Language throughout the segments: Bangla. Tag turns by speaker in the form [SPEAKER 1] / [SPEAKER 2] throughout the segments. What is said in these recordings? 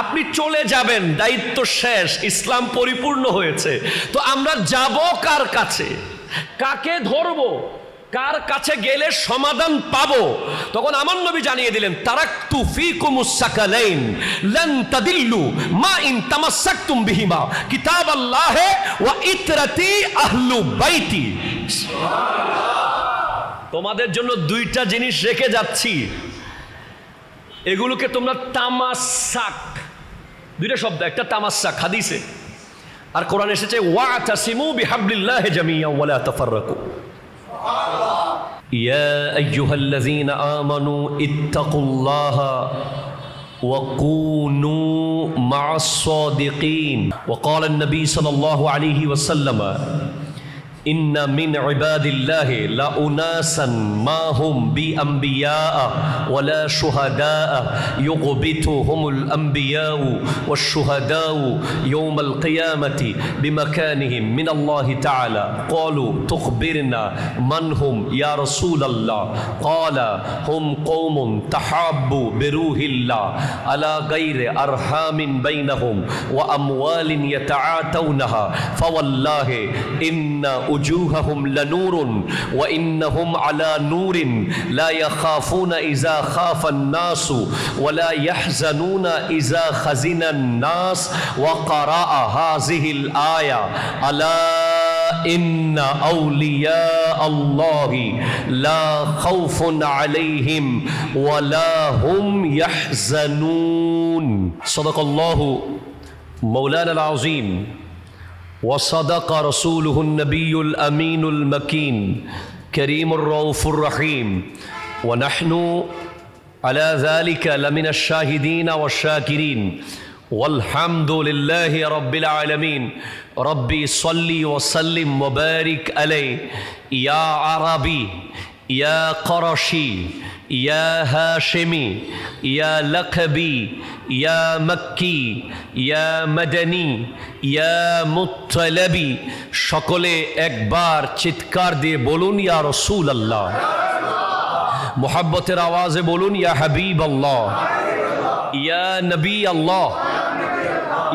[SPEAKER 1] আপনি চলে যাবেন, দায়িত্ব শেষ, ইসলাম পরিপূর্ণ হয়েছে। তো আমরা যাব কার কাছে? কাকে ধরবো? কার কাছে গেলে সমাধান পাবো? তখন আমার নবী জানিয়ে দিলেন তারাক তুফিকুমুস সাকালাইন, লান তাদিল্লু মা ইন বিহিমা কিতাব আল্লাহে ওয়া ইতরাতি আহলু বাইতি। তোমাদের জন্য দুইটা জিনিস রেখে যাচ্ছি। এগুলোকে তোমরা তামাসাক দুইটা শব্দ একটা তামাসাক হাদিসে আর কোরআন এসেছে ওয়া তাসিমু বিহাবলিল্লাহি জামিয়া ওয়া লা তাফাররাকু ইয়া আইয়ুহাল্লাযীনা আমানু ইত্তাকুল্লাহা وكونوا مع الصادقين وقال النبي صلى الله عليه وسلم إن من عباد الله لأناسا ما هم بأنبياء ولا شهداء يغبطهم الأنبياء والشهداء يوم القيامة بمكانهم من الله تعالى قالوا تخبرنا من هم يا رسول الله قال هم قوم تحابوا بروح الله على غير أرحام بينهم وأموال يتعاتونها فوالله إن وجوههم لنور وإنهم على نور لا يخافون إذا خاف الناس ولا يحزنون إذا خزن الناس وقرأ هذه الآية. ألا إن أولياء الله لا خوف عليهم ولا هم يحزنون. صدق الله مولانا العظيم. وصدق رسوله النبي الأمين المكين كريم الرؤوف الرحيم. ونحن على ذلك لمن الشاهدين والشاكرين. والحمد لله رب العالمين. ربي صل وسلم وبارك عليه. يا عربي ইয়া করশি, ইয়া হাশেমি, ইয়া লখবি, ইয়া মক্কি, ইয়া মদনি, ইয়া মুতলবি সকলে একবার চিৎকার দিয়ে বলুন, ইয়া রসুল আল্লাহ মোহাব্বতের আওয়াজে বলুন, ইয়া হাবিব আল্লাহ ইয়া নবী আল্লাহ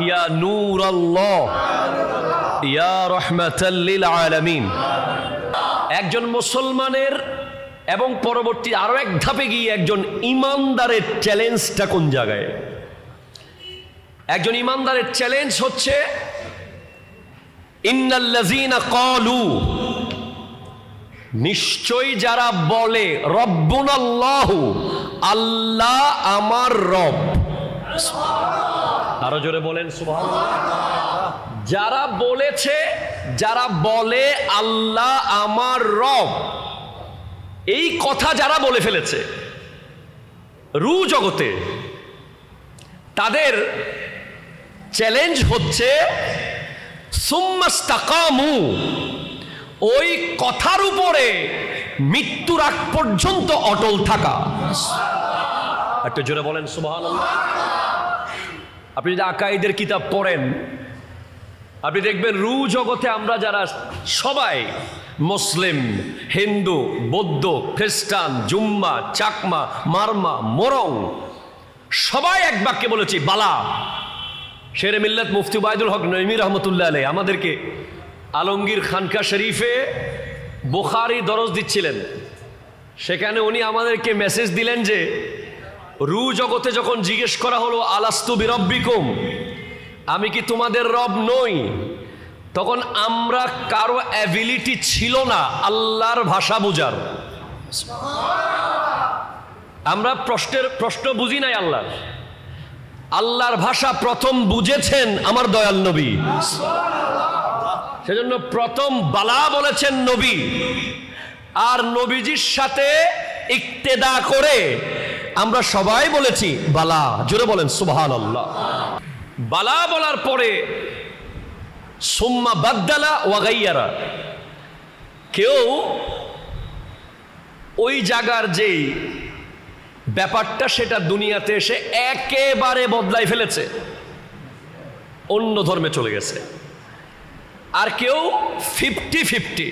[SPEAKER 1] ইয়া নূর আল্লাহ ইয়া রহমতাল্লিল আলমিন। একজন মুসলমানের এবং পরবর্তী আরও এক ধাপে গিয়ে একজন ইমানদারের চ্যালেঞ্জটা কোন জায়গায়? একজন ইমানদারের চ্যালেঞ্জ হচ্ছে, ইন্নাল্লাযীনা ক্বালু নিশ্চয়ই যারা বলে, রব্বুনাল্লাহু আল্লাহ আমার রব। আরও জোরে বলেন যারা বলেছে, যারা বলে, আল্লাহ আমার রব এই কথা যারা বলে ফেলেছে, রু জগতে তাদের চ্যালেঞ্জ হচ্ছে, সুম্মাস্তাকামু ওই কথার উপরে মৃত্যুর আগ পর্যন্ত অটল থাকা। একটু জোরে বলেন সুবহান আপনি যদি আকাইদের কিতাব পড়েন আপনি দেখবেন রু জগতে আমরা যারা সবাই মুসলিম, হিন্দু, বৌদ্ধ, খ্রিস্টান, জুম্মা, চাকমা, মারমা, মোরং, সবাই এক বাক্যে বলেছি, বালা। শেরে মিল্লাত মুফতি বাইদুল হক নইমি রহমতুল্লাহ আলাই আমাদেরকে আলমগীর খানকা শরীফে বোখারি দরজ দিচ্ছিলেন। সেখানে উনি আমাদেরকে মেসেজ দিলেন যে, রু জগতে যখন জিজ্ঞেস করা হলো, আলাস্তু বিরব্বিকুম? আমি কি তোমাদের রব নই? তখন আমরা কারও অ্যাবিলিটি ছিল না, আল্লাহর ভাষা বুঝার। আমরা প্রশ্নের, প্রশ্ন বুঝি নাই আল্লাহর। আল্লাহর ভাষা প্রথম বুঝেছেন আমার দয়াল নবী। সেজন্য প্রথম বালা বলেছেন নবী। আর নবীজির সাথে ইক্তেদা করে আমরা সবাই বলেছি, বালা। জোরে বলেন সুবহান আল্লাহ বালা বলার পরে, সুম্মা বাদ্দালা ওয়াগাইয়ারা কেউ ওই জায়গার যেই ব্যাপারটা সেটা দুনিয়াতে এসে একেবারে বদলাই ফেলেছে, অন্য ধর্মে চলে গেছে। আর কেউ ফিফটি ফিফটি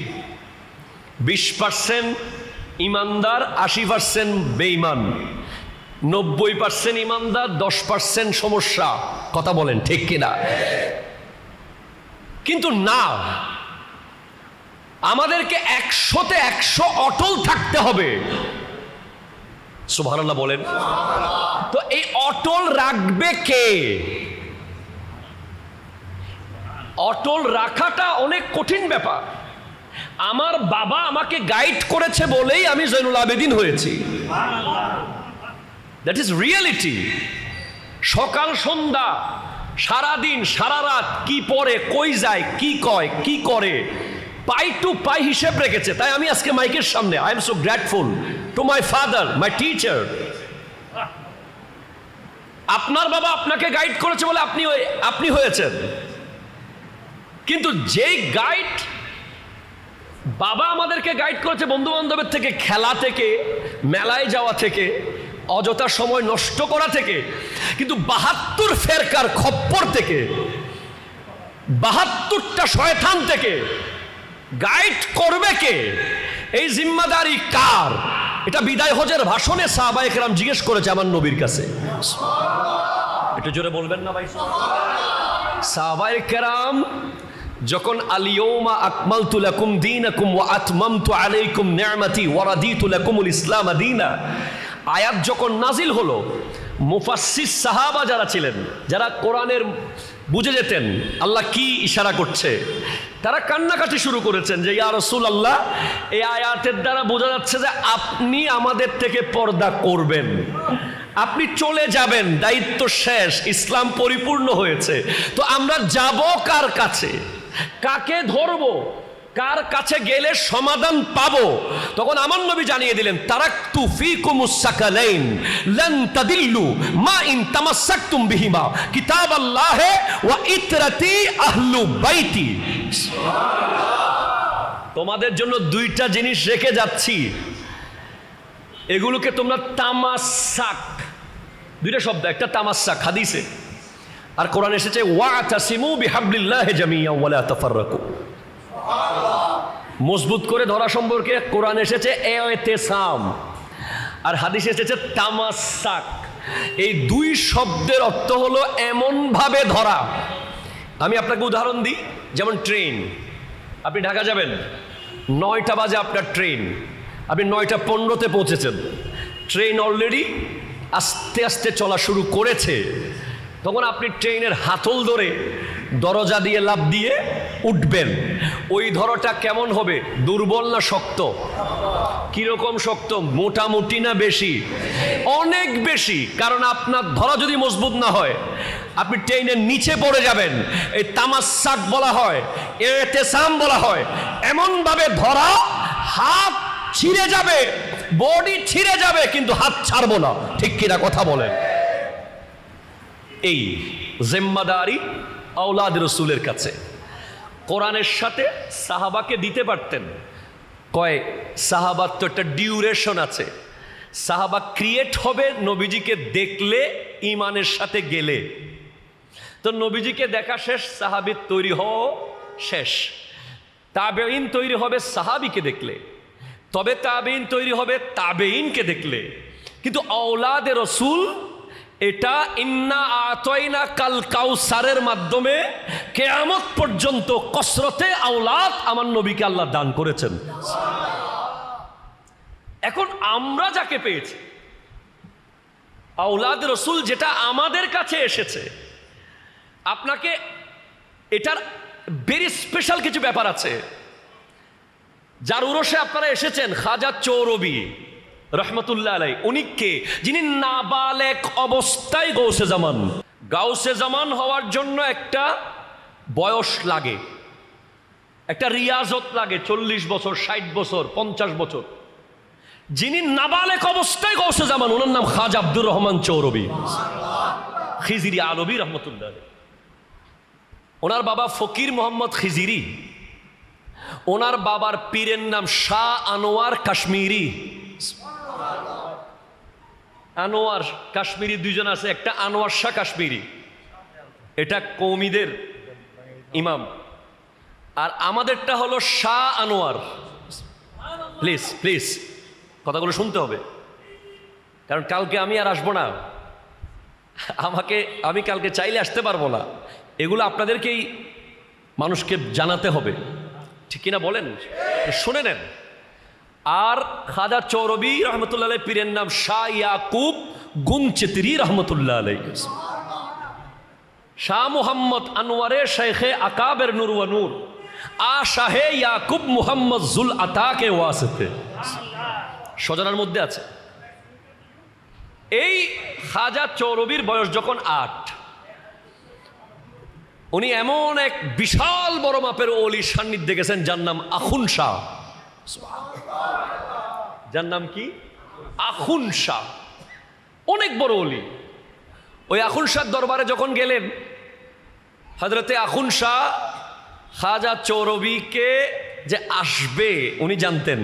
[SPEAKER 1] বিশ পার্সেন্ট ইমানদার, আশি পার্সেন্ট বেইমান নব্বই পার্সেন্ট ইমানদার, দশ পার্সেন্ট সমস্যা। কথা বলেন, ঠিক কিনা? কিন্তু না আমাদেরকে একশোতে একশো অটল থাকতে হবে। সুবহানাল্লাহ বলেন। তো এই অটল রাখবে কে? অটল রাখাটা অনেক কঠিন ব্যাপার। আমার বাবা আমাকে গাইড করেছে বলেই আমি জৈনুল আবেদিন হয়েছি। দ্যাট ইজ রিয়েলিটি সকাল, সন্ধ্যা, সারাদিন সারা রাত কি পরে কই যায়, কি কয়, কি করে, পাই টু পাই হিসেব রেখেছে। তাই আমি আজকে মাইকের সামনে I am so grateful to my father my teacher আপনার বাবা আপনাকে গাইড করেছে বলে আপনি আপনি হয়েছেন। কিন্তু যেই গাইড বাবা আমাদেরকে গাইড করেছে বন্ধু বান্ধবের থেকে, খেলা থেকে, মেলায় যাওয়া থেকে অযথা সময় নষ্ট করা থেকে, কিন্তু বাহাত্তর ফেরকার খপ্পর থেকে, বাহাত্তরটা শয়তান থেকে গাইড করবে কে? এই জিম্মাদারি কার? এটা বিদায় হজের ভাষণে সাহাবায়ে কেরাম জিজ্ঞেস করেছে আমার নবীর কাছে। একটু জোরে বলবেন না ভাই? সাহাবায়ে কেরাম, যখন আলিয়মা আকমাল তুলাকুম দীনাকুম ওয়া আতমামতু আলাইকুম নি'মাতি ওয়া রাদিতু লাকুমুল ইসলাম দীনা আয়াত যখন নাজিল হলো মুফাসসির সাহাবা যারা ছিলেন, যারা কোরআনের বুঝে যেতেন, আল্লাহ কি ইশারা করছে, তারা কান্নাকাটি শুরু করেছেন যে, ইয়া রসুল আল্লাহ এই আয়াতের দ্বারা বোঝা যাচ্ছে যে আপনি আমাদের থেকে পর্দা করবেন। আপনি চলে যাবেন, দায়িত্ব শেষ, ইসলাম পরিপূর্ণ হয়েছে। তো আমরা যাব কার কাছে? কাকে ধরব? কার কাছে গেলে সমাধান পাবো? তখন আমার নবী জানিয়ে দিলেন তারাক তুফিকুমুস সাকালাইন, লান তাদিল্লু মা ইন তামাসসাকতুম বিহিমা কিতাব আল্লাহে ওয়া ইতরাতি আহলু বাইতি। তোমাদের জন্য দুইটা জিনিস রেখে যাচ্ছি। এগুলোকে তোমরা তামাসাক, দুইটা শব্দ, একটা তামাসাক, হাদিসে। আর কোরআন এসেছে, ওয়া তাসিমু বিহাবলিল্লাহি জামিয়া ওয়ালা তাফাররাকু। মজবুত করে ধরা সম্পর্কে কোরআন এসেছে এতেসাম। আর হাদিস এসেছে তামাসাক। এই দুই শব্দের অর্থ হলো এমনভাবে ধরা। আমি আপনাকে উদাহরণ দিই, যেমন ট্রেন। আপনি ঢাকা যাবেন, নয়টা বাজে আপনার ট্রেন। আপনি নয়টা পনেরোতে পৌঁছেছেন। ট্রেন অলরেডি আস্তে আস্তে চলা শুরু করেছে। তখন আপনি ট্রেনের হাতল ধরে দরজা দিয়ে লাভ দিয়ে উঠবেন। ওই ধরটা কেমন হবে? দুর্বল না শক্ত? কীরকম শক্ত? মোটামুটি না বেশি? অনেক বেশি, কারণ আপনার ধরা যদি মজবুত না হয়, আপনি ট্রেনের নিচে পড়ে যাবেন। এই তামাশাক বলা হয়, এতেসাম বলা হয়। এমনভাবে ধরা হাত ছিঁড়ে যাবে, বডি ছিঁড়ে যাবে, কিন্তু হাত ছাড়বো না। ঠিক কিনা কথা বলেন। এই জিম্মাদারি আওলাদ রসুলের কাছে। কোরআনের সাথে সাহাবাকে দিতে পারতেন। কয় সাহাবার তো একটা ডিউরেশন আছে। সাহাবা ক্রিয়েট হবে নবীজিকে দেখলে, ইমানের সাথে গেলে। তো নবীজিকে দেখা শেষ সাহাবির তৈরি হওয়া শেষ। তাবেইন তৈরি হবে সাহাবিকে দেখলে। তবে তাবেইন তৈরি হবে তাবেইনকে দেখলে। কিন্তু আওলাদে রসুল এটা ইন্না আতয়না কাল কাউসারের মাধ্যমে কেয়ামত পর্যন্ত কসরতে আওলাদ আমার নবীকে আল্লাহ দান করেছেন। এখন আমরা যাকে পেয়েছি, আওলাদ রসুল যেটা আমাদের কাছে এসেছে, আপনাকে এটার ভেরি স্পেশাল কিছু ব্যাপার আছে। যার উরসে আপনারা এসেছেন, খাজা চৌরবি। রহমতুল্লাহ আলাই উনি কে? যিনি নাবালেক অবস্থায় গৌসে জামান। গাউসে জামান হওয়ার জন্য একটা বয়স লাগে। একটা রিয়াজত লাগে, চল্লিশ বছর, ষাট বছর, পঞ্চাশ বছর। যিনি নাবালেক অবস্থায় গৌসে জামান ওনার নাম খাজ আব্দুর রহমান চৌরবি। খিজিরি আলবী রহমতুল্লাহ ওনার বাবা ফকির মোহাম্মদ খিজিরি। ওনার বাবার পীরের নাম শাহ আনোয়ার কাশ্মীরি। আনোয়ার কাশ্মীরি দুইজন আছে, একটা আনোয়ার শাহ কাশ্মীরি, এটা কৌমিদের ইমাম। আর আমাদেরটা হলো শাহ আনোয়ার। প্লিজ প্লিজ, কথাগুলো শুনতে হবে। কারণ কালকে আমি আর আসব না। আমাকে, আমি কালকে চাইলে আসতে পারব না। এগুলো আপনাদেরকেই মানুষকে জানাতে হবে। ঠিক কিনা বলেন? শুনে নেন। আর খাজা চৌরবি রহমতুল্লাহ আলাই পীরের নাম শাহ ইয়াকুব গুনচেতিরি রহমতুল্লাহ আলাই শাহ মুহাম্মদ আনোয়ারে শেখে আকাবের নূর নূর আ শাহে ইয়াকুব মুহাম্মদ জুল আতাকে ওয়াসেতে। সজনার মধ্যে আছে। এই খাজা চৌরবির বয়স যখন আট, উনি এমন এক বিশাল বড় মাপের অলি সান্নিধ্যে গেছেন, যার নাম আখুন শাহ। যার নাম কি? আখুন শাহ অনেক বড় অলি। ওই আখুন শাহ দরবারে যখন গেলেন হজরতে আখুন শাহ খাজা চৌরবিকে যে আসবে, উনি জানতেন।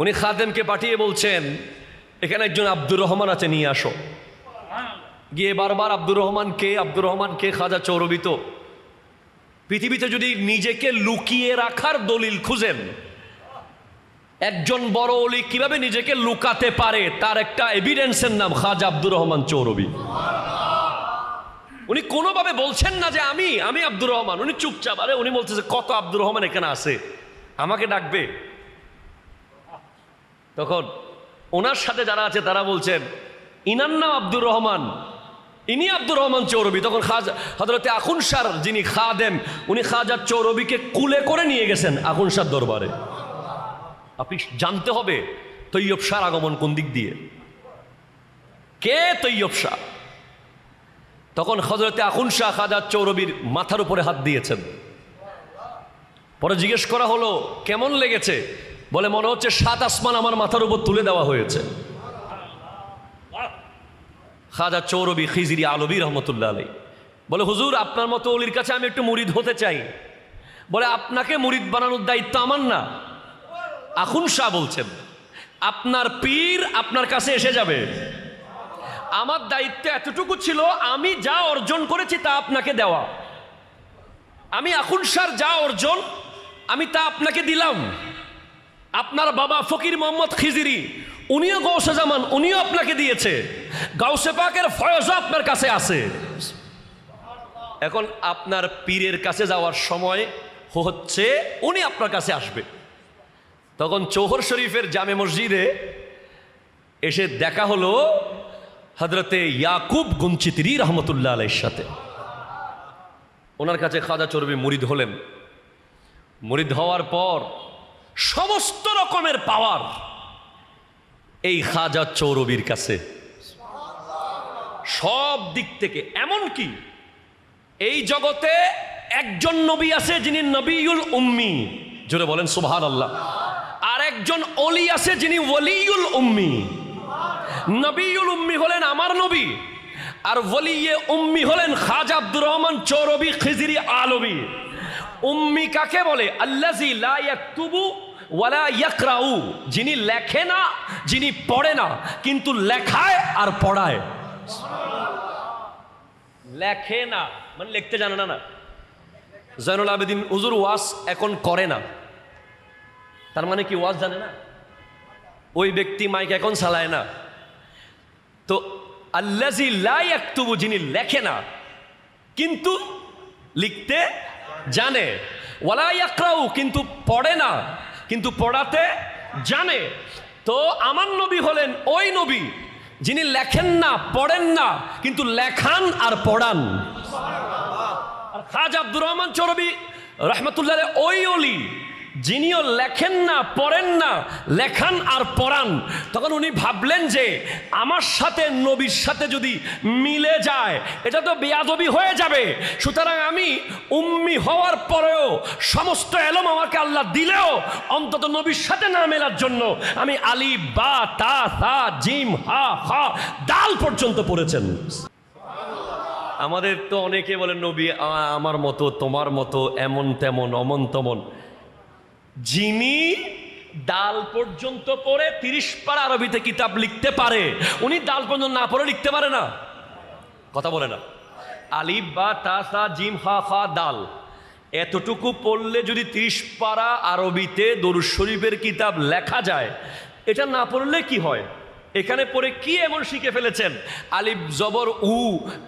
[SPEAKER 1] উনি খাদেমকে পাঠিয়ে বলছেন, এখানে একজন আব্দুর রহমান আছে, নিয়ে আসো। গিয়ে বারবার আব্দুর রহমান কে, আব্দুর রহমান কে, খাজা চৌরবি তো পৃথিবীতে যদি নিজেকে লুকিয়ে রাখার দলিল খুঁজেন, একজন বড় অলি কীভাবে নিজেকে লুকাতে পারে, তার একটা এভিডেন্সের নাম খাজা আব্দুর রহমান চৌরবি। উনি কোনোভাবে বলছেন না যে আমি আমি আব্দুর রহমান। উনি চুপচাপ, আরে উনি বলতেছে, কত আব্দুর রহমান এখানে আছে? আমাকে ডাকবে? তখন ওনার সাথে যারা আছে, তারা বলছেন, ইনার নাম আব্দুর রহমান। ইনি আব্দুর রহমান চৌরবি, তখন খাজা হজরতে আখুন সার যিনি খাদেম, উনি খাজা চৌরবিকে কুলে করে নিয়ে গেছেন আখুন সার দরবারে। আপনি জানতে হবে তৈয়ব শাহর আগমন কোন দিক দিয়ে। কে তৈয়ব শাহ তখন হজরতে আখুন শাহ খাজা চৌরবির মাথার উপরে হাত দিয়েছেন। পরে জিজ্ঞেস করা হলো, কেমন লেগেছে? বলে, মনে হচ্ছে সাত আসমান আমার মাথার উপর তুলে দেওয়া হয়েছে। খাজা চৌরবি খিজিরি আলবী রহমতুল্লাহ আলাই বলে, হুজুর, আপনার মতো অলির কাছে আমি একটু মুরিদ হতে চাই। বলে, আপনাকে মুরিদ বানানোর দায়িত্ব আমার না। আখুন শাহ বলছেন, আপনার পীর আপনার কাছে এসে যাবে। আমার দায়িত্ব এতটুকু ছিল, আমি যা অর্জন করেছি তা আপনাকে দেওয়া। আমি আখুন শাহর যা অর্জন, আমি তা আপনাকে দিলাম। আপনার বাবা ফকির মোহাম্মদ খিজিরি, উনিও গৌসে জামান উনিও আপনাকে দিয়েছে। গাউসে পাকের ফয়জও আপনার কাছে আছে। এখন আপনার পীরের কাছে যাওয়ার সময় হচ্ছে উনি আপনার কাছে আসবে। তখন চৌহর শরীফের জামে মসজিদে এসে দেখা হলো হজরতে ইয়াকুব গুঞ্চিতিরি রহমতুল্লাহ আলাইর সাথে। ওনার কাছে খাজা চর্বি মুরিদ হলেন। মুরিদ হওয়ার পর সমস্ত রকমের পাওয়ার এই খাজা চৌরবির কাছে। সব দিক থেকে এমন কি এই জগতে একজন নবী আছে যিনি নবীউল উম্মি। জোরে বলেন সুবহান আল্লাহ আর একজন অলি আছে যিনি ওলিউল উম্মি। নবীউল উম্মি হলেন আমার নবী, আর ওলিয়ে উম্মি হলেন খাজা আব্দুর রহমান চৌরবি খিজিরি আলবী উম্মি কাকে বলে? আল্লাজি লা ওয়ালা ইয়াকরাউ, যিনি লেখে না, যিনি পড়ে না, কিন্তু লেখায় আর পড়ায়। লেখে না মানে লিখতে জানে না না। জয়নুল আবেদিন উজুর ওয়াজ এখন করে না। তার মানে কি ওয়াজ জানে না? ওই ব্যক্তি মাইক এখন চালায় না। তো আল্লাজি লাই একটুবু যিনি লেখে না, কিন্তু লিখতে জানে। ওয়ালা ইয়াকরাউ, কিন্তু পড়ে না। কিন্তু পড়াতে জানে। তো আমার নবী হলেন ওই নবী যিনি লেখেন না, পড়েন না, কিন্তু লেখান আর পড়ান। আর খাজ আব্দুর রহমান চরবি রহমতুল্লাহ ওই অলি যিনিও লেখেন না, পড়েন না, লেখান আর পড়ান। তখন উনি ভাবলেন যে আমার সাথে, নবীর সাথে যদি মিলে যায়, এটা তো বেয়াদবি হয়ে যাবে। সুতরাং আমি উম্মি হওয়ার পরেও, সমস্ত এলম আমাকে আল্লাহ দিলেও, অন্তত নবীর সাথে না মেলার জন্য আমি আলি, বা, তা তা জিম, হা হা, দাল পর্যন্ত পড়েছেন। আমাদের তো অনেকে বলে, নবী আমার মতো, তোমার মতো, এমন তেমন, অমন তমন। যিনি ডাল পর্যন্ত পড়ে তিরিশ পারা আরবিতে কিতাব লিখতে পারে। উনি ডাল পর্যন্ত না পড়ে লিখতে পারে না। কথা বলে না। আলিফ, বা তাসা জিম, হা হা দাল। এতটুকু পড়লে যদি তিরিশ পারা আরবিতে দরুদ শরীফের কিতাব লেখা যায়, এটা না পড়লে কি হয়? এখানে পড়ে কি এমন শিখে ফেলেছেন? আলিফ জবর উ,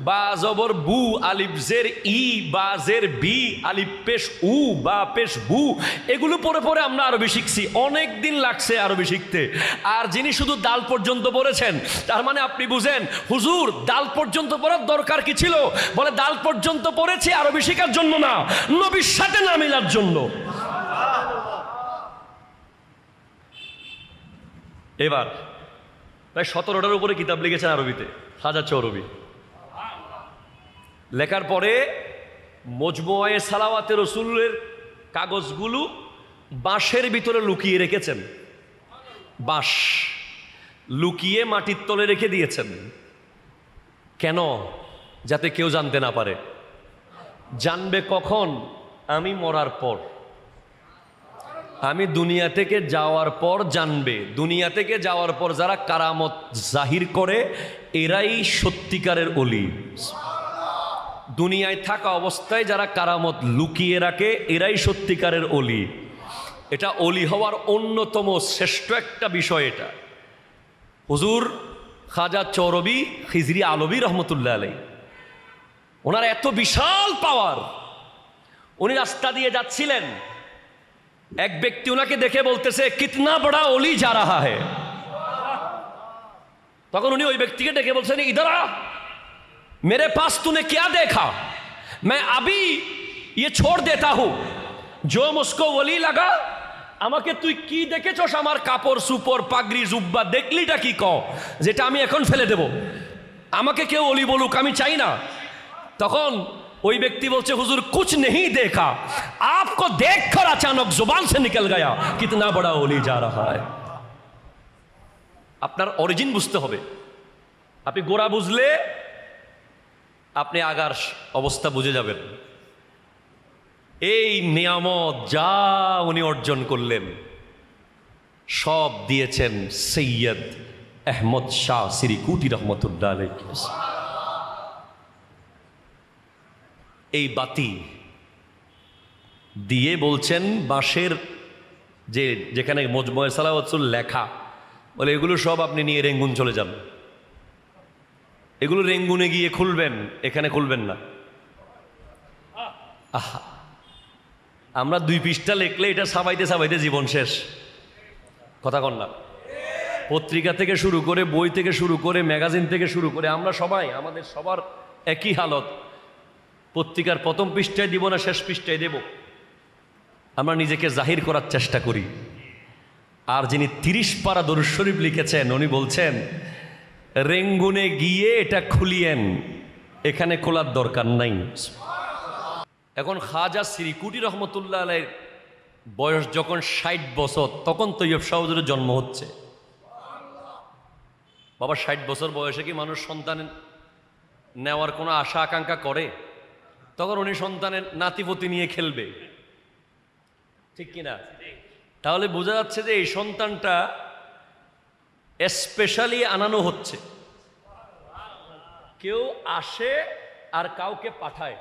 [SPEAKER 1] বা জবর বু, আলিফ জের ই, বা জের বি, আলিফ পেশ উ, বা পেশ বু। এগুলো পড়ে পড়ে আমরা আরবি শিখছি। অনেক দিন লাগছে আরবি শিখতে। আর যিনি শুধু দাল পর্যন্ত পড়েছেন, তার মানে আপনি বুঝেন, হুজুর, দাল পর্যন্ত পড়ার দরকার কি ছিল? বলে দাল পর্যন্ত পড়েছি আরবি শেখার জন্য না, নবীর সাথে না মিলার জন্য। এবার প্রায় সতেরোটার উপরে কিতাব লিখেছেন আরবিতে, হাজার চৌরবি। লেখার পরে মজমুয়ায়ে সালাওয়াতে রসুলের কাগজগুলো বাঁশের ভিতরে লুকিয়ে রেখেছেন। বাঁশ লুকিয়ে মাটির তলে রেখে দিয়েছেন। কেন? যাতে কেউ জানতে না পারে। জানবে কখন? আমি মরার পর। আমি দুনিয়া থেকে যাওয়ার পর জানবে। দুনিয়া থেকে যাওয়ার পর যারা কারামত জাহির করে, এরাই সত্যিকারের অলি। দুনিয়ায় থাকা অবস্থায় যারা কারামত লুকিয়ে রাখে, এরাই সত্যিকারের অলি। এটা অলি হওয়ার অন্যতম শ্রেষ্ঠ একটা বিষয় এটা। হুজুর খাজা চৌরবি খিজরি আলবি রহমতুল্লাহ আলাই ওনার এত বিশাল পাওয়ার। উনি রাস্তা দিয়ে যাচ্ছিলেন। এক ব্যক্তি ওনাকে দেখে বলতেছে কিতনা বড়া অলি যা রাহা হে তখন উনি ওই ব্যক্তিকে ডেকে বলছেন ইদারা मेरे पास तूने क्या देखा मैं अभी ये छोड़ देता हूं जो मुझको वली लगा আমাকে তুই কি দেখেছস আমার কাপড় সুপর পাগড়ি জুব্বা দেখলিটা কি ক যেটা আমি এখন ফেলে দেব আমাকে কেউ অলি বলুক আমি চাই না তখন ওই ব্যক্তি বলছে, হুজুর, কুছ নেই দেখা। আপকো দেখ কর আচানক জুবান সে নিকল গয়া। কিতনা বড় ওলি যা রা আপনার অরিজিন বুঝতে হবে। আপনি গোড়া বুঝলে আপনি আগার অবস্থা বুঝে যাবেন। এই নিয়ামত যা উনি অর্জন করলেন, সব দিয়েছেন সৈয়দ আহমদ শাহ সিরিকুটি রহমতুল্লাহ আলহ এই বাতি দিয়ে বলছেন বাঁশের যে যেখানে মজময় সালাওয়াতুল লেখা, বলে এগুলো সব আপনি নিয়ে রেঙ্গুন চলে যান। এগুলো রেঙ্গুনে গিয়ে খুলবেন, এখানে খুলবেন না। আহা, আমরা দুই পৃষ্ঠা লেখলে এটা সাবাইতে সাবাইতে জীবন শেষ। কথা কন না। পত্রিকা থেকে শুরু করে, বই থেকে শুরু করে, ম্যাগাজিন থেকে শুরু করে, আমরা সবাই, আমাদের সবার একই হালত। পত্রিকার প্রথম পৃষ্ঠায় দিব না শেষ পৃষ্ঠায় দেব? আমরা নিজেকে জাহির করার চেষ্টা করি। আর যিনি তিরিশ পারা দরুদ শরীফ লিখেছেন, উনি বলছেন, রেঙ্গুনে গিয়ে এটা খুলিয়েন, এখানে খোলার দরকার নাই। এখন খাজা শ্রীকুটি রহমতুল্লাহ আলের বয়স যখন ষাট বছর, তখন তৈয়ব শাহজুরের জন্ম হচ্ছে। বাবা, ষাট বছর বয়সে কি মানুষ সন্তান নেওয়ার কোনো আশা আকাঙ্ক্ষা করে? তখন উনি সন্তানের নাতিপতি নিয়ে খেলবে। ঠিক কিনা তাহলে বোঝা যাচ্ছে যে এই সন্তানটা স্পেশালি আনানো হচ্ছে। কেউ আসে আর কাউকে পাঠায়।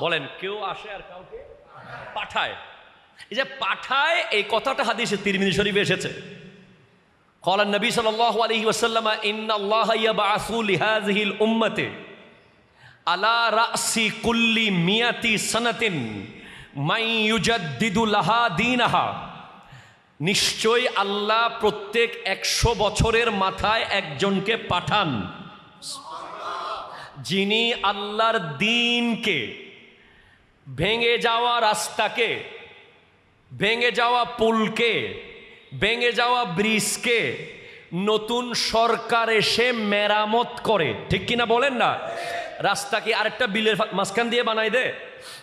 [SPEAKER 1] বলেন, কেউ আসে আর কাউকে পাঠায়। এই যে পাঠায়, এই কথাটা হাদিসে তিরমিনি শরীফে এসেছে। কলান নবী সাল আলহি ওসাল্লাম ইন্না আল্লাহ ইয়াবা আসুল হাজহিল উম্মতে। আলা রাসি কুল্লি মিয়াতি সনাতিন মাই ইউজাদ্দিদুল্লাহা দিনাহা। নিশ্চয়ই আল্লাহ প্রত্যেক একশো বছরের মাথায় একজনকে পাঠান। যিনি আল্লাহর দিনকে ভেঙে যাওয়া রাস্তাকে ভেঙে যাওয়া পুলকে ভেঙে যাওয়া ব্রিজকে নতুন সরকার এসে মেরামত করে। ঠিক কিনা বলেন না? রাস্তাকে আরেকটা বিলের মাঝখান দিয়ে বানাই দে।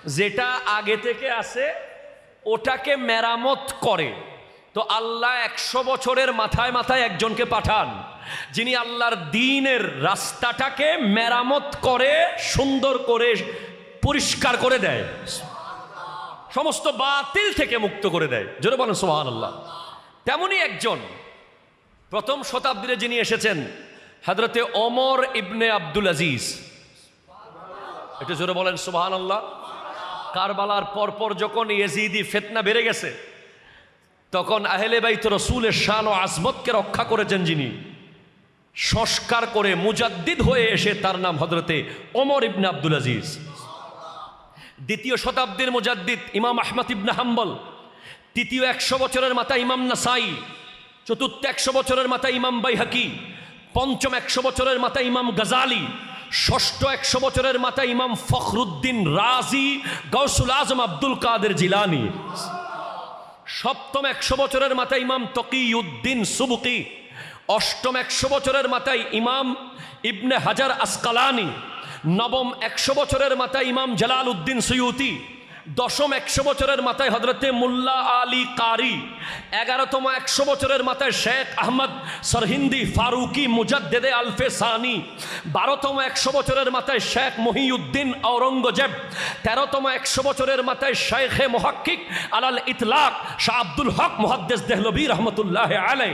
[SPEAKER 1] যেটা আগে থেকে আছে, ওটাকে মেরামত করে। তো আল্লাহ একশো বছরের মাথায় মাথায় একজনকে পাঠান, যিনি আল্লাহর দিনের রাস্তাটাকে মেরামত করে, সুন্দর করে, পরিষ্কার করে দেয়। সমস্ত বাতিল থেকে মুক্ত করে দেয়। জোরে বলেন সোহান আল্লাহ তেমনই একজন, প্রথম শতাব্দীতে যিনি এসেছেন হাজরতে অমর ইবনে আব্দুল আজিজ। একটু জোরে বলেন সোহান আল্লাহ কারবালার পরপর যখন ইয়েজিদি ফেতনা বেড়ে গেছে, তখন আহলে বাইত রসুলের শান ও আজমতকে রক্ষা করেছেন যিনি। সংস্কার করে মুজাদ্দিদ হয়ে এসে তার নাম হজরতে ওমর ইবনে আব্দুল আজিজ। দ্বিতীয় শতাব্দীর মুজাদ্দিদ ইমাম আহমদ ইবনে হাম্বল। তৃতীয় একশো বছরের মাথা ইমাম নাসাই। চতুর্থ একশো বছরের মাথা ইমাম বাইহাকি। পঞ্চম একশো বছরের মাথা ইমাম গাজালি। ষষ্ঠ একশো বছরের মাথা ইমাম ফখরুদ্দিন রাজি গৌসুল আজম আব্দুল কাদের জিলানি। সপ্তম একশো বছরের মাথায় ইমাম তকিউদ্দিন সুবুকি, অষ্টম একশো বছরের মাথায় ইমাম ইবনে হাজার আসকালানি, নবম একশো বছরের মাথায় ইমাম জালাল উদ্দিন সৈয়ুতি দশম একশো বছরের মাথায় হজরতে মুল্লা আলী কারি, এগারোতম একশো বছরের মাথায় শেখ আহমদ সরহিন্দি ফারুকি মুজাদ্দেদে আলফে সানি, বারোতম একশো বছরের মাথায় শেখ মহিউদ্দিন ঔরঙ্গজেব, তেরোতম একশো বছরের মাথায় শেখে মোহাক্কিক আলাল ইতলাক শাহ আব্দুল হক মুহাদ্দেস দেহলবী রহমতুল্লাহ আলাই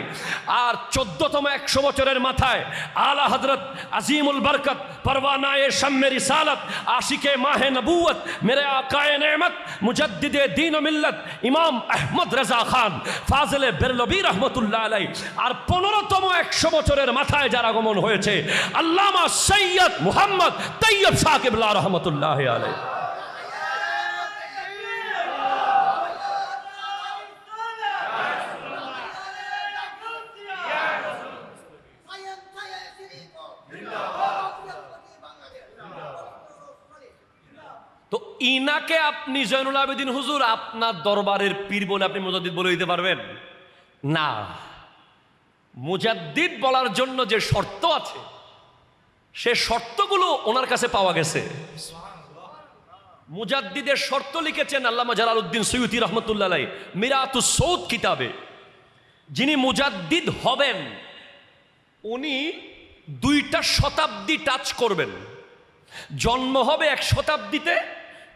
[SPEAKER 1] আর চোদ্দতম একশো বছরের মাথায় আলা হজরত আজিমুল বরকত, পরওয়ানায়ে শাম্মে রিসালত, আশিকে মাহে নবুয়ত মেরে আকায়ে নেমত মুজদ্দিদে দিন ও মিল্লত, ইমাম আহমদ রেজা খান, ফাজলে বেরলবী রহমতুল্লাহ আলাই আর পনেরোতম একশো বছরের মাথায় যার আগমন হয়েছে, আল্লামা সৈয়দ মুহাম্মদ তৈয়ব সাকিবুল্লাহ রহমতুল্লাহ আলাই
[SPEAKER 2] Sayang
[SPEAKER 1] ইনাকে আপনি জয়নুল আবেদিন হুজুর আপনার দরবারের পীর বলে আপনি মুজাদ্দিদ বলে দিতে পারবেন? না। মুজাদ্দিদ বলার জন্য যে শর্ত আছে, সে শর্তগুলো ওনার কাছে পাওয়া গেছে। মুজাদ্দিদের শর্ত লিখেছেন আল্লামা জালালউদ্দিন সৈয়দি রহমতুল্লাহ মিরাতু সৌদ কিতাবে। যিনি মুজাদ্দিদ হবেন, উনি দুইটা শতাব্দী টাচ করবেন। জন্ম হবে এক শতাব্দীতে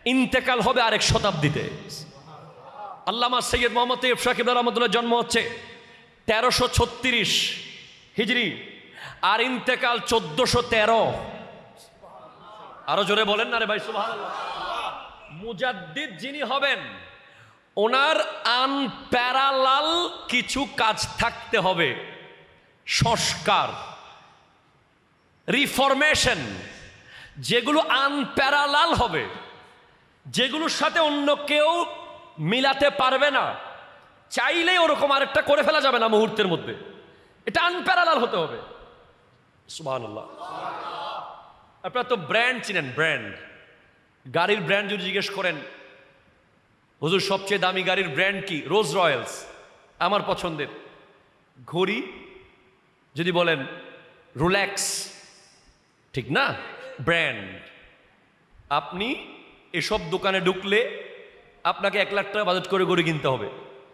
[SPEAKER 1] ইন্তেকাল হবে আরেক শতাব্দীতে। আল্লামা সৈয়দ মোহাম্মদ তৈয়ব সাকিব রহমতুল্লাহ জন্ম হচ্ছে তেরোশো ছত্রিশ হিজড়ি আর ইন্তেকাল চোদ্দশো তেরো। আরও জোরে বলেন না রে ভাই, সুবহানাল্লাহ। মুজাদ্দিদ যিনি হবেন, ওনার আনপ্যারালাল কিছু কাজ থাকতে হবে। সংস্কার, রিফরমেশন, যেগুলো আনপ্যারালাল হবে। যেগুলোর সাথে অন্য কেউ মিলাতে পারবে না, চাইলেই ওরকম আরেকটা করে ফেলা যাবে না মুহূর্তের মধ্যে। এটা আনপ্যারালাল হতে হবে। সুবহানাল্লাহ। আপনারা তো ব্র্যান্ড চিনেন ব্র্যান্ড গাড়ির ব্র্যান্ড যদি জিজ্ঞেস করেন, হুজুর, সবচেয়ে দামি গাড়ির ব্র্যান্ড কি? রোজ রয়্যালস আমার পছন্দের। ঘড়ি, যদি বলেন রোল্যাক্স ঠিক না? ব্র্যান্ড আপনি এসব দোকানে ঢুকলে আপনাকে এক লাখ টাকা বাজেট করে গড়ে কিনতে হবে।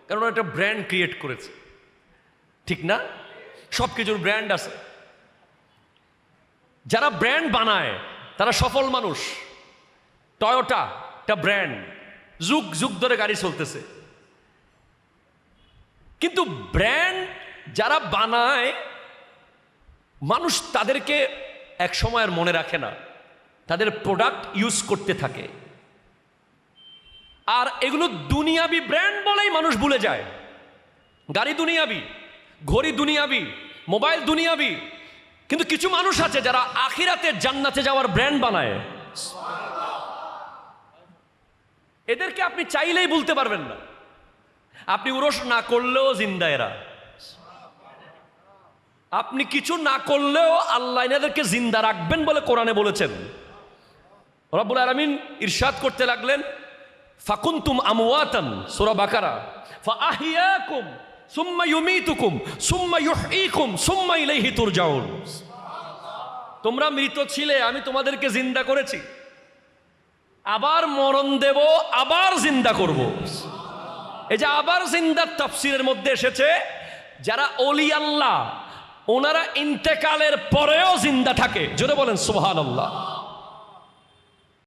[SPEAKER 1] কারণ একটা ব্র্যান্ড ক্রিয়েট করেছে। ঠিক না? সব কিছুর ব্র্যান্ড আছে। যারা ব্র্যান্ড বানায়, তারা সফল মানুষ। টয়োটা একটা ব্র্যান্ড যুগ যুগ ধরে গাড়ি চলতেছে। কিন্তু ব্র্যান্ড যারা বানায়, মানুষ তাদেরকে এক সময় আর মনে রাখে না। তাদের প্রোডাক্ট ইউজ করতে থাকে। আর এগুলো দুনিয়াবি ব্র্যান্ড বলেই মানুষ ভুলে যায়। গাড়ি দুনিয়াবি, ঘড়ি দুনিয়াবি, মোবাইল দুনিয়াবি। কিন্তু কিছু মানুষ আছে যারা আখিরাতে জান্নাতে যাওয়ার ব্র্যান্ড বানায়। এদেরকে আপনি চাইলেই বলতে পারবেন না। আপনি উরস না করলেও জিন্দা এরা। আপনি কিছু না করলেও আল্লাহ এনাদেরকে জিন্দা রাখবেন বলে কোরআনে বলেছেন। রব্বুল আলমিন ইরশাদ করতে লাগলেন ফাকুন্তুম আমওয়াতান, সূরা বাকারা। ফাআহিয়াকুম, সুম্মা ইউমীতুকুম, সুম্মা ইউহয়ীকুম সুম্মা ইলাইহি তুরজাউন। তোমরা মৃত ছিলে, আমি তোমাদেরকে জিন্দা করেছি। আবার মরণ দেব, আবার জিন্দা করব। এই যে আবার জিন্দার তাফসিরের মধ্যে এসেছে, যারা অলি আল্লাহ, ওনারা ইন্তেকালের পরেও জিন্দা থাকে। জোরে বলেন, সুবহানাল্লাহ।